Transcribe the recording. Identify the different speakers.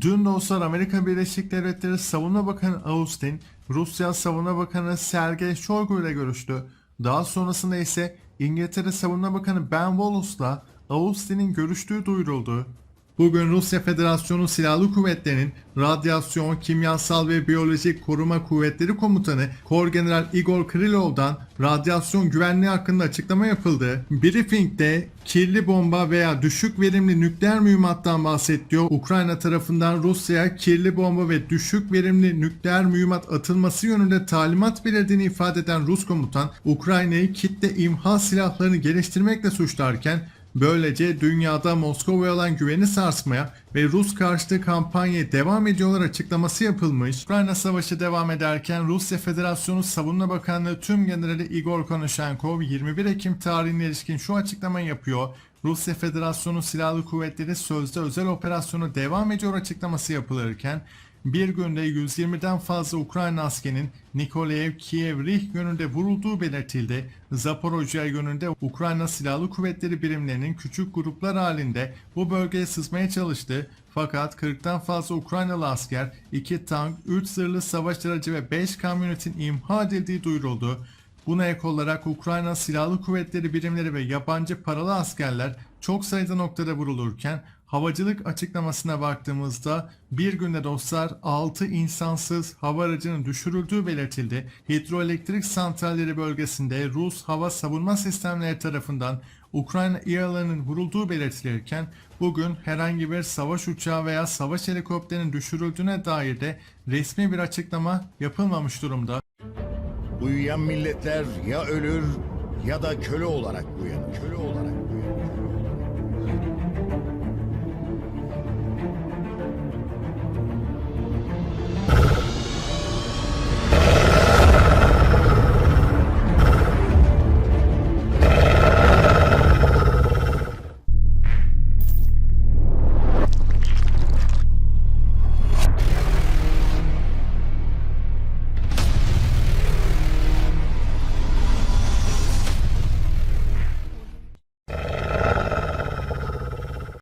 Speaker 1: Dün dostlar Amerika Birleşik Devletleri Savunma Bakanı Austin, Rusya Savunma Bakanı Sergey Shoigu ile görüştü. Daha sonrasında ise İngiltere Savunma Bakanı Ben Wallace'la Austin'in görüştüğü duyuruldu. Bugün Rusya Federasyonu Silahlı Kuvvetleri'nin Radyasyon, Kimyasal ve Biyolojik Koruma Kuvvetleri Komutanı Korgeneral Igor Krilov'dan radyasyon güvenliği hakkında açıklama yapıldı. Briefingde kirli bomba veya düşük verimli nükleer mühimmattan bahsediyor. Ukrayna tarafından Rusya'ya kirli bomba ve düşük verimli nükleer mühimmat atılması yönünde talimat verildiğini ifade eden Rus komutan Ukrayna'yı kitle imha silahlarını geliştirmekle suçlarken Böylece dünyada Moskova'ya olan güveni sarsmaya ve Rus karşıtı kampanyaya devam ediyorlar açıklaması yapılmış. Ukrayna savaşı devam ederken Rusya Federasyonu Savunma Bakanlığı Tüm Generali Igor Konashenkov 21 Ekim tarihine ilişkin şu açıklamayı yapıyor. Rusya Federasyonu Silahlı Kuvvetleri sözde özel operasyonu devam ediyor açıklaması yapılırken bir günde 120'den fazla Ukrayna askerinin Nikolaev, Kiev, Rih yönünde vurulduğu belirtildi. Zaporojye yönünde Ukrayna Silahlı Kuvvetleri birimlerinin küçük gruplar halinde bu bölgeye sızmaya çalıştı. Fakat 40'tan fazla Ukraynalı asker, 2 tank, 3 zırhlı savaş aracı ve 5 kamyonetin imha edildiği duyuruldu. Buna ek olarak Ukrayna Silahlı Kuvvetleri birimleri ve yabancı paralı askerler çok sayıda noktada vurulurken havacılık açıklamasına baktığımızda bir günde dostlar 6 insansız hava aracının düşürüldüğü belirtildi. Hidroelektrik santralleri bölgesinde Rus hava savunma sistemleri tarafından Ukrayna İHA'larının vurulduğu belirtilirken bugün herhangi bir savaş uçağı veya savaş helikopterinin düşürüldüğüne dair de resmi bir açıklama yapılmamış durumda.
Speaker 2: Uyuyan milletler ya ölür ya da köle olarak uyanır. Köle olarak